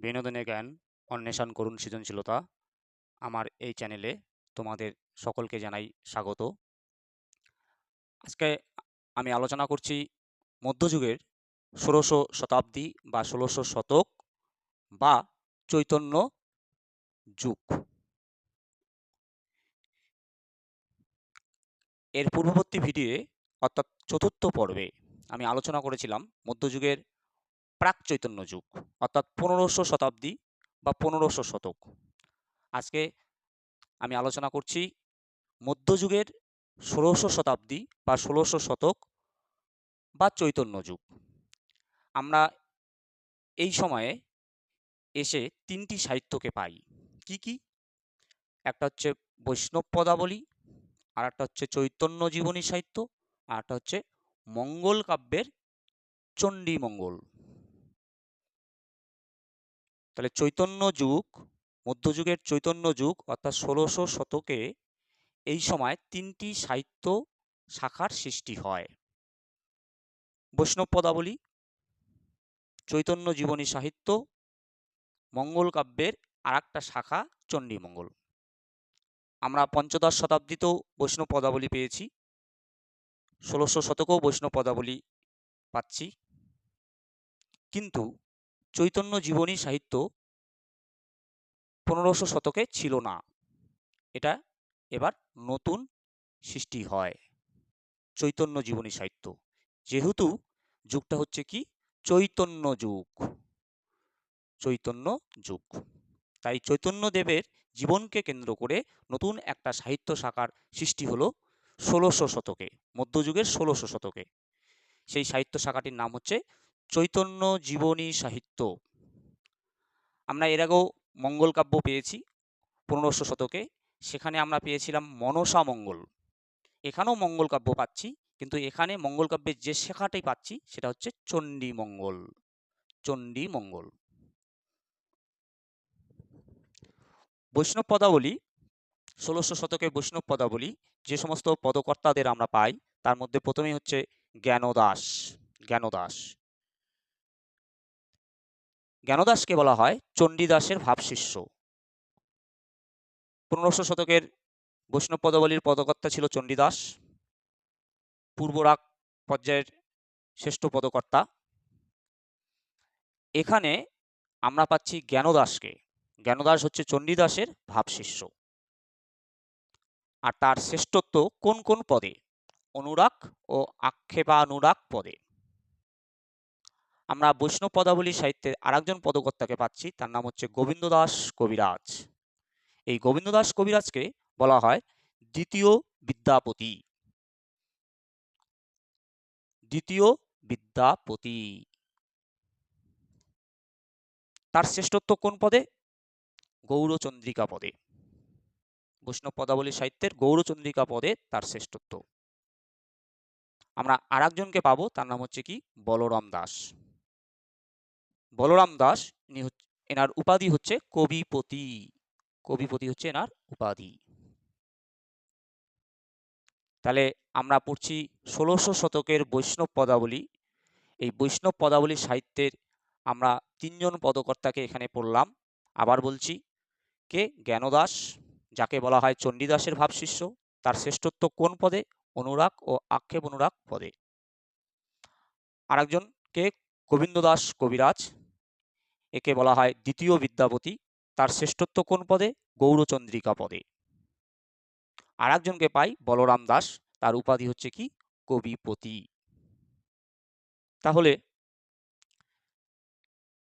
বিনোদনের জ্ঞান, অন্বেষণ করুন সৃজনশীলতা। আমার এই চ্যানেলে তোমাদের সকলকে জানাই স্বাগত। আজকে আমি আলোচনা করছি মধ্যযুগের ষোলোশো শতাব্দী বা ষোলোশো শতক বা চৈতন্য যুগ। এর পূর্ববর্তী ভিডিওয়ে অর্থাৎ চতুর্থ পর্বে আমি আলোচনা করেছিলাম মধ্যযুগের প্রাক চৈতন্য যুগ, অর্থাৎ পনেরোশো শতাব্দী বা পনেরোশো শতক। আজকে আমি আলোচনা করছি মধ্যযুগের ষোলোশো শতাব্দী বা ষোলোশো শতক বা চৈতন্য যুগ। আমরা এই সময়ে এসে তিনটি সাহিত্যকে পাই। কি কি? একটা হচ্ছে বৈষ্ণব পদাবলী আর একটা হচ্ছে চৈতন্য জীবনী সাহিত্য আর একটা হচ্ছে মঙ্গল কাব্যের চণ্ডী মঙ্গল তাহলে চৈতন্য যুগ মধ্যযুগের চৈতন্য যুগ অর্থাৎ ষোলোশো শতকে এই সময় তিনটি সাহিত্য শাখার সৃষ্টি হয়। বৈষ্ণব পদাবলী চৈতন্য জীবনী সাহিত্য, মঙ্গল কাব্যের আর একটা শাখা চণ্ডীমঙ্গল। আমরা পঞ্চদশ শতাব্দীতেও বৈষ্ণব পদাবলী পেয়েছি। ষোলোশো শতকেও বৈষ্ণব পদাবলী পাচ্ছি। কিন্তু চৈতন্য জীবনী সাহিত্য পনেরোশো শতকে ছিল না। এটা এবার নতুন সৃষ্টি হয় চৈতন্য জীবনী সাহিত্য। যেহেতু যুগটা হচ্ছে কি? চৈতন্য যুগ। চৈতন্য যুগ। তাই চৈতন্যদেবের জীবনকে কেন্দ্র করে নতুন একটা সাহিত্য শাখার সৃষ্টি হলো ষোলোশো শতকে, মধ্যযুগের ষোলোশো শতকে। সেই সাহিত্য শাখাটির নাম হচ্ছে চৈতন্য জীবনী সাহিত্য। আমরা এর আগেও মঙ্গল কাব্য পেয়েছি, পনেরোশো শতকে। সেখানে আমরা পেয়েছিলাম মনসা মঙ্গল। এখানেও মঙ্গল কাব্য পাচ্ছি, কিন্তু এখানে মঙ্গল কাব্যের যে শেখাটাই পাচ্ছি, সেটা হচ্ছে চণ্ডী মঙ্গল। চণ্ডী মঙ্গল। বৈষ্ণব পদাবলী, ষোলোশো শতকে বৈষ্ণব পদাবলী, যে সমস্ত পদকর্তাদের আমরা পাই, তার মধ্যে প্রথমেই হচ্ছে জ্ঞানদাস। জ্ঞানদাস। জ্ঞানদাসকে বলা হয় চণ্ডীদাসের ভাবশিষ্য। পনেরোশো শতকের বৈষ্ণব পদাবলীর পদকর্তা ছিল চণ্ডীদাস। পূর্বরাগ পর্যায়ের শ্রেষ্ঠ পদকর্তা। এখানে আমরা পাচ্ছি জ্ঞানদাসকে। জ্ঞানদাস হচ্ছে চণ্ডীদাসের ভাবশিষ্য। আর তার শ্রেষ্ঠত্ব কোন কোন পদে? অনুরাগ ও আক্ষেপানুরাগ পদে। আমরা বৈষ্ণব পদাবলী সাহিত্যের আরেকজন পদকর্তাকে পাচ্ছি, তার নাম হচ্ছে গোবিন্দ দাস কবিরাজ। এই গোবিন্দ দাস কবিরাজকে বলা হয় দ্বিতীয় বিদ্যাপতি। দ্বিতীয় বিদ্যাপতি। তার শ্রেষ্ঠত্ব কোন পদে? গৌরচন্দ্রিকা পদে। বৈষ্ণব পদাবলী সাহিত্যের গৌরচন্দ্রিকা পদে তার শ্রেষ্ঠত্ব। আমরা আর একজনকে পাবো, তার নাম হচ্ছে কি? বলরাম দাস। বলরাম দাস, ইনি হচ্ছে, এনার উপাধি হচ্ছে কবিপতি। কবিপতি হচ্ছে এনার উপাধি। তাহলে আমরা পড়ছি ষোলোশো শতকের বৈষ্ণব পদাবলী। এই বৈষ্ণব পদাবলী সাহিত্যের আমরা তিনজন পদকর্তাকে এখানে পড়লাম। আবার বলছি, কে? জ্ঞানদাস, যাকে বলা হয় চণ্ডীদাসের ভাবশিষ্য। তার শ্রেষ্ঠত্ব কোন পদে? অনুরাগ ও আক্ষেপ অনুরাগ পদে। আরেকজন, কে? গোবিন্দ দাস কবিরাজ, একে বলা হয় দ্বিতীয় বিদ্যাপতি, তার শ্রেষ্ঠত্ব কোন পদে? গৌরচন্দ্রিকা পদে। আর একজনকে পাই বলরাম দাস, তার উপাধি হচ্ছে কি? কবিপতি। তাহলে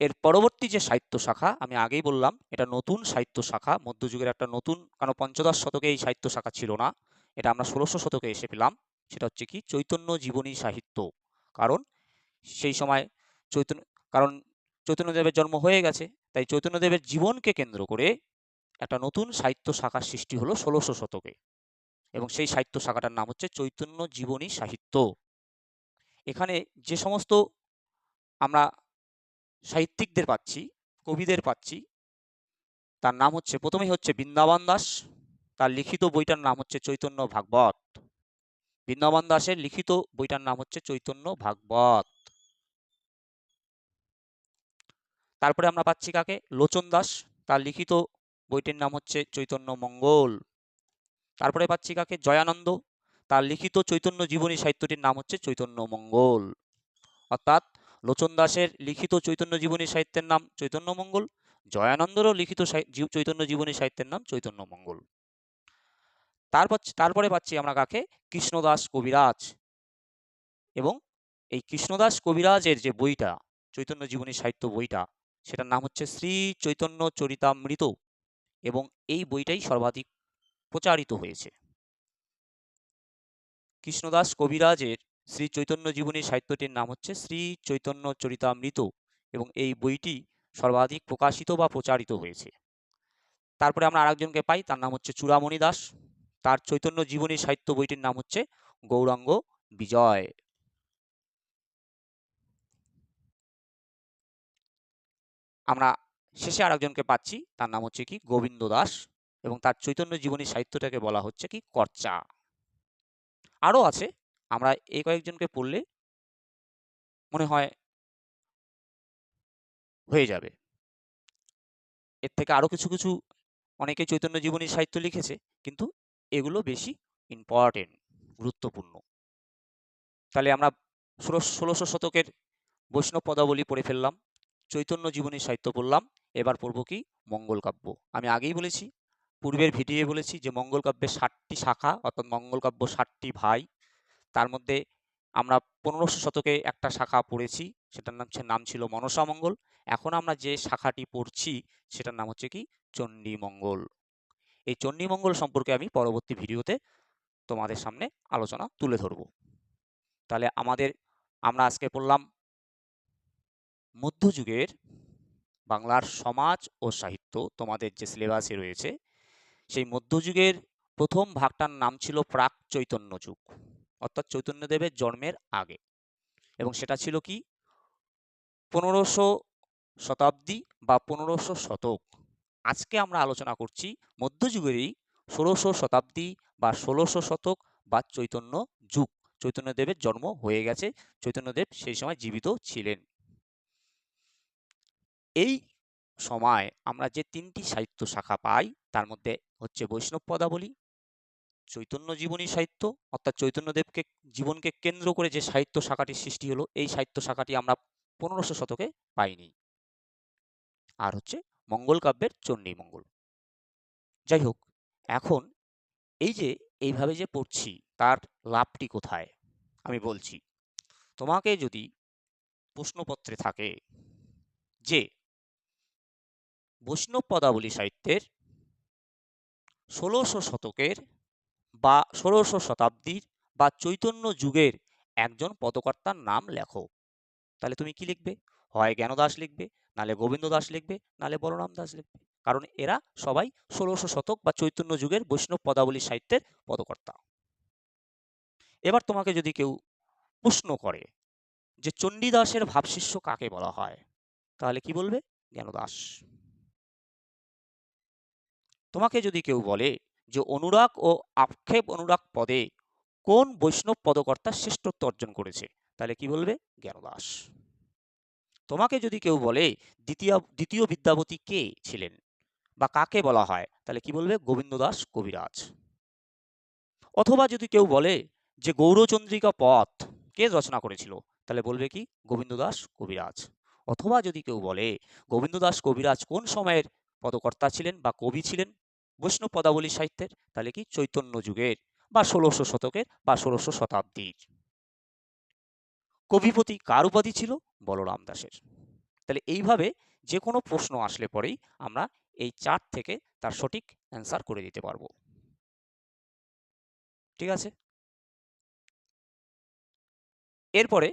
এর পরবর্তী যে সাহিত্য শাখা, আমি আগেই বললাম, এটা নতুন সাহিত্য শাখা, মধ্যযুগের একটা নতুন কারণ পঞ্চদশ শতকে এই সাহিত্য শাখা ছিল না, এটা আমরা ষোলোশো শতকে এসে পেলাম, সেটা হচ্ছে কি? চৈতন্য জীবনী সাহিত্য। কারণ সেই সময় চৈতন্য, কারণ চৈতন্যদেবের জন্ম হয়ে গেছে, তাই চৈতন্যদেবের জীবনকে কেন্দ্র করে একটা নতুন সাহিত্য শাখার সৃষ্টি হলো ষোলোশো শতকে। এবং সেই সাহিত্য শাখাটার নাম হচ্ছে চৈতন্য জীবনী সাহিত্য। এখানে যে সমস্ত আমরা সাহিত্যিকদের পাচ্ছি, কবিদের পাচ্ছি, তার নাম হচ্ছে, প্রথমেই হচ্ছে বৃন্দাবন দাস, তার লিখিত বইটার নাম হচ্ছে চৈতন্য ভাগবত। বৃন্দাবন দাসের লিখিত বইটার নাম হচ্ছে চৈতন্য ভাগবত। তারপরে আমরা পাচ্ছি কাকে? লোচন দাস। তার লিখিত বইটির নাম হচ্ছে চৈতন্য মঙ্গল। তারপরে পাচ্ছি কাকে? জয়ানন্দ। তার লিখিত চৈতন্য জীবনী সাহিত্যটির নাম হচ্ছে চৈতন্য মঙ্গল। অর্থাৎ লোচন দাসের লিখিত চৈতন্য জীবনী সাহিত্যের নাম চৈতন্য মঙ্গল, জয়ানন্দেরও লিখিত চৈতন্য জীবনী সাহিত্যের নাম চৈতন্য মঙ্গল। তারপর তারপরে পাচ্ছি আমরা কাকে? কৃষ্ণদাস কবিরাজ। এবং এই কৃষ্ণদাস কবিরাজের যে বইটা, চৈতন্য জীবনী সাহিত্য বইটা সেটার নাম হচ্ছে শ্রী চৈতন্য চরিতামৃত এবং এই বইটাই সর্বাধিক প্রচারিত হয়েছে। কৃষ্ণদাস কবিরাজের শ্রী চৈতন্য জীবনী সাহিত্যটির নাম হচ্ছে শ্রী চৈতন্য চরিতামৃত এবং এই বইটি সর্বাধিক প্রকাশিত বা প্রচারিত হয়েছে। তারপরে আমরা আরেকজনকে পাই, তার নাম হচ্ছে চূড়ামণি দাস। তার চৈতন্য জীবনী সাহিত্য বইটির নাম হচ্ছে গৌরাঙ্গ বিজয়। আমরা শেষে আরেকজনকে পাচ্ছি। তার নাম হচ্ছে কি? গোবিন্দ দাস এবং তার চৈতন্য জীবনী সাহিত্যটাকে বলা হচ্ছে কি? কর্চা। আরও আছে। আমরা এই কয়েকজনকে পড়লে মনে হয় হয়ে যাবে। এর থেকে আরও কিছু কিছু অনেকে চৈতন্য জীবনী সাহিত্য লিখেছে, কিন্তু এগুলো বেশি ইম্পর্টেন্ট গুরুত্বপূর্ণ। তাহলে আমরা ষোলো, ষোলোশো শতকের বৈষ্ণব পদাবলী পড়ে ফেললাম। চৈতন্য জীবনী সাহিত্য পড়লাম। এবার পড়ব কি মঙ্গল কাব্য। আমি আগেই বলেছি, পূর্বের ভিডিওয়ে বলেছি যে মঙ্গল কাব্যের ষাটটি শাখা, অর্থাৎ মঙ্গল কাব্য ষাটটি ভাই, তার মধ্যে আমরা পনেরোশো শতকে একটা শাখা পড়েছি, সেটার নাম নাম ছিল মনসা মঙ্গল। এখন আমরা যে শাখাটি পড়ছি, সেটার নাম হচ্ছে কি চণ্ডী মঙ্গল। এই চণ্ডী মঙ্গল সম্পর্কে আমি পরবর্তী ভিডিওতে তোমাদের সামনে আলোচনা তুলে ধরব। তাহলে আমাদের, আমরা আজকে পড়লাম মধ্যযুগের বাংলার সমাজ ও সাহিত্য তোমাদের যে সিলেবাসে রয়েছে, সেই মধ্যযুগের প্রথম ভাগটার নাম ছিল প্রাক চৈতন্য যুগ, অর্থাৎ চৈতন্যদেবের জন্মের আগে। এবং সেটা ছিল কি? পনেরোশো শতাব্দী বা পনেরোশো শতক। আজকে আমরা আলোচনা করছি মধ্যযুগেরই ষোলোশো শতাব্দী বা ষোলোশো শতক বা চৈতন্য যুগ। চৈতন্যদেবের জন্ম হয়ে গেছে, চৈতন্যদেব সেই সময় জীবিত ছিলেন। এই সময় আমরা যে তিনটি সাহিত্য শাখা পাই, তার মধ্যে হচ্ছে বৈষ্ণব পদাবলী, চৈতন্য জীবনী সাহিত্য, অর্থাৎ চৈতন্যদেবকে, জীবনকে কেন্দ্র করে যে সাহিত্য শাখাটির সৃষ্টি হলো, এই সাহিত্য শাখাটি আমরা পনেরোশো শতকে পাইনি। আর হচ্ছে মঙ্গল কাব্যের চণ্ডী মঙ্গল। যাই হোক, এখন এই যে এইভাবে যে পড়ছি, তার লাভটি কোথায়? আমি বলছি, তোমাকে যদি প্রশ্নপত্রে থাকে যে বৈষ্ণব পদাবলী সাহিত্যের ষোলোশো শতকের বা ষোড়শ শতাব্দীর বা চৈতন্য যুগের একজন পদকর্তার নাম লেখো। তাহলে তুমি কি লিখবে? হয় জ্ঞানদাস লিখবে নালে গোবিন্দ দাস লিখবে নালে বলরাম দাস লিখবে। কারণ এরা সবাই ষোলোশো শতক বা চৈতন্য যুগের বৈষ্ণব পদাবলী সাহিত্যের পদকর্তা। এবার তোমাকে যদি কেউ প্রশ্ন করে যে চণ্ডীদাসের ভাবশিষ্য কাকে বলা হয়? তাহলে কি বলবে? জ্ঞানদাস। তোমাকে যদি কেউ বলে যে অনুরাগ ও আক্ষেপ অনুরাগ পদে কোন বৈষ্ণব পদকর্তা শ্রেষ্ঠত্ব অর্জন করেছে, তাহলে কি বলবে? জ্ঞানদাস। তোমাকে যদি কেউ বলে দ্বিতীয় দ্বিতীয় বিদ্যাপতি কে ছিলেন বা কাকে বলা হয়, তাহলে কি বলবে? গোবিন্দ দাস কবিরাজ। অথবা যদি কেউ বলে যে গৌরচন্দ্রিকা পথ কে রচনা করেছিল, তাহলে বলবে কি? গোবিন্দ দাস কবিরাজ। অথবা যদি কেউ বলে গোবিন্দ দাস কবিরাজ কোন সময়ের পদকর্তা ছিলেন বা কবি ছিলেন? বৈষ্ণব পদাবলী সাহিত্যের, তাহলে কি চৈতন্য যুগের বা ষোলোশো শতকের বা ষোলোশো শতাব্দীর। কবিপতি কার উপাধি ছিল? বলরাম দাসের তাহলে এইভাবে যে কোনো প্রশ্ন আসলে পরেই আমরা এই চার্ট থেকে তার সঠিক অ্যান্সার করে দিতে পারব। ঠিক আছে? এরপরে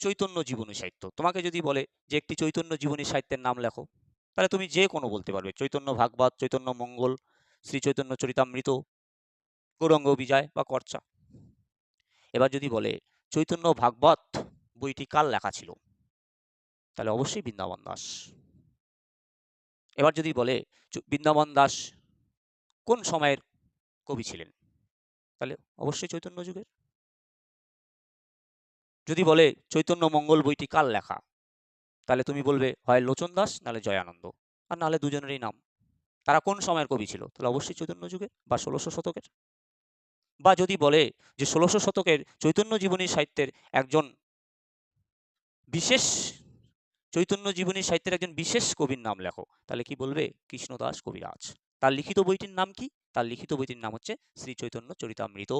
চৈতন্য জীবনী সাহিত্য। তোমাকে যদি বলে যে একটি চৈতন্য জীবনী সাহিত্যের নাম লেখো। তাহলে তুমি যে কোনো বলতে পারবে। চৈতন্য ভাগবত, চৈতন্য মঙ্গল, শ্রী চৈতন্য চরিতামৃত, গৌরঙ্গ বিজয় বা কর্চা। এবার যদি বলে, চৈতন্য ভাগবত বইটি কার লেখা ছিল? তাহলে অবশ্যই বৃন্দাবন দাস। এবার যদি বলে বৃন্দাবন দাস কোন সময়ের কবি ছিলেন? তাহলে অবশ্যই চৈতন্য যুগের। যদি বলে, চৈতন্য মঙ্গল বইটি কার লেখা? তাহলে তুমি বলবে, হয় লোচন দাস, নাহলে জয়ানন্দ। আর নাহলে দুজনেরই নাম। তারা কোন সময়ের কবি ছিল? তাহলে অবশ্যই চৈতন্য যুগে বা ষোলোশো শতকের? বা যদি বলে যে ষোলোশো শতকের চৈতন্য জীবনী সাহিত্যের একজন বিশেষ, চৈতন্য জীবনী সাহিত্যের একজন বিশেষ কবির নাম লেখো, তাহলে কি বলবে? কৃষ্ণদাস কবিরাজ। তার লিখিত বইটির নাম কি? তার লিখিত বইটির নাম হচ্ছে শ্রী চৈতন্য চরিতামৃত।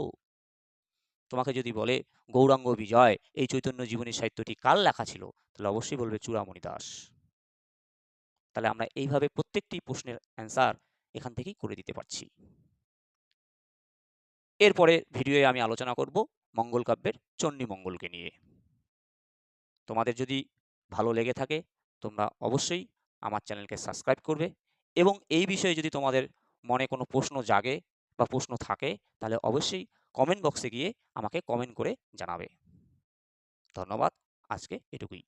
তোমাকে যদি বলে, গৌরাঙ্গ বিজয়, এই চৈতন্য জীবনী সাহিত্যটি কার লেখা ছিল? তাহলে অবশ্যই বলবে চূড়ামণি দাস। তাহলে আমরা এইভাবে প্রত্যেকটি প্রশ্নের অ্যান্সার এখান থেকেই করে দিতে পারছি। এরপরে ভিডিওয়ে আমি আলোচনা করব মঙ্গল কাব্যের চণ্ডী মঙ্গলকে নিয়ে। তোমাদের যদি ভালো লেগে থাকে, তোমরা অবশ্যই আমার চ্যানেলকে সাবস্ক্রাইব করবে এবং এই বিষয়ে যদি তোমাদের মনে কোনো প্রশ্ন জাগে বা প্রশ্ন থাকে, তাহলে অবশ্যই কমেন্ট বক্সে গিয়ে আমাকে কমেন্ট করে জানাবে। ধন্যবাদ আজকে এটুকুই।